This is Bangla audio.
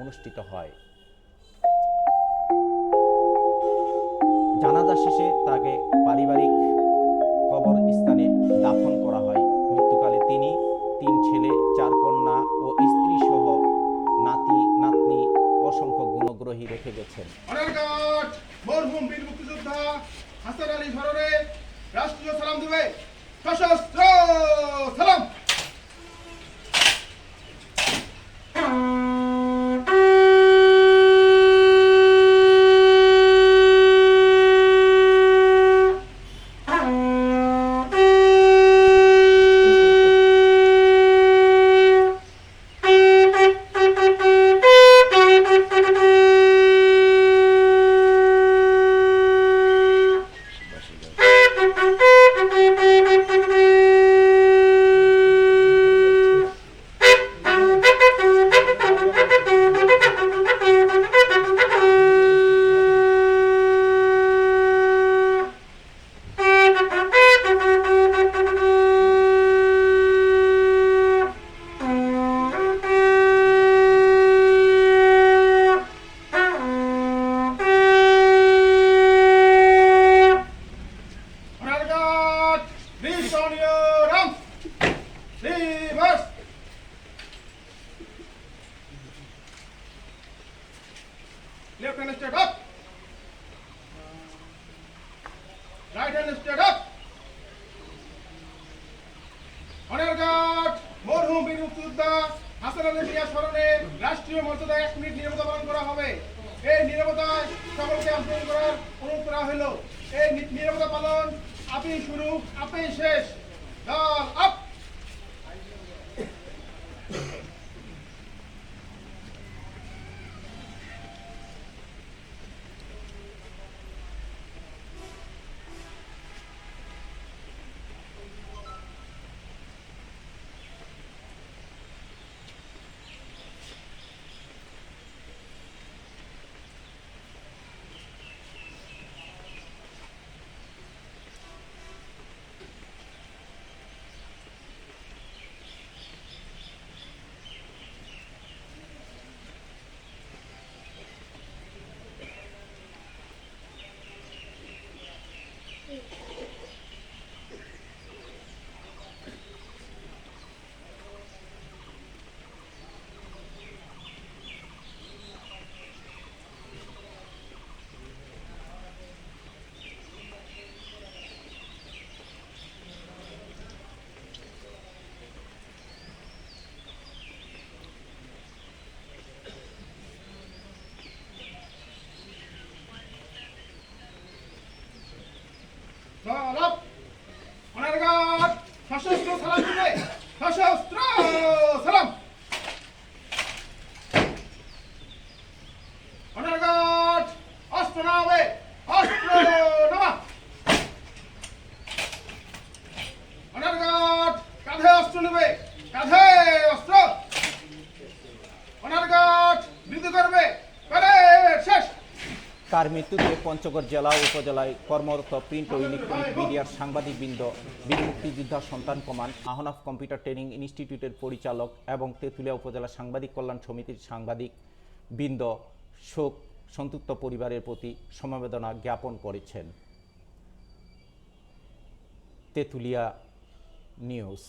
অনুষ্ঠিত হয়। জানাজা শেষে তাকে পারিবারিক কবর স্থানে দাফন করা হয়। মৃত্যুকালে তিনি তিন ছেলে, চার কন্যা ও স্ত্রী সহ নাতি, নাতনি অসংখ্য গুণগ্রহী রেখে গেছেন। রাষ্ট্রীয় সালাম দেবে সশস্ত্র Left hand straight up. Right hand straight up. অনারঘাট মরহুম বীর মুক্তিযোদ্ধা হাসান আলী মিয়া স্মরণে রাষ্ট্রীয় মর্যাদায় এক মিনিট নিরবতা পালন করা হবে এই নিরবতায় সকলকে অংশগ্রহণ করার অনুরোধ করা হলো এই নিরবতা পালন আপনি শুরু, আপনি শেষ দল আপ দল আপ অনারঘাট সশস্ত্র সালাম সশস্ত্র সালাম। তার মৃত্যুতে পঞ্চগড় জেলা উপজেলায় কর্মরত প্রিন্ট ও ইলেকট্রনিক মিডিয়ার সাংবাদিকবৃন্দ বীর মুক্তিযোদ্ধা সন্তান কমান্ড আহনাফ কম্পিউটার ট্রেনিং ইনস্টিটিউটের পরিচালক এবং তেঁতুলিয়া উপজেলা সাংবাদিক কল্যাণ সমিতির সাংবাদিক বৃন্দ শোক সন্তুপ্ত পরিবারের প্রতি সমবেদনা জ্ঞাপন করেছেন। তেঁতুলিয়া নিউজ।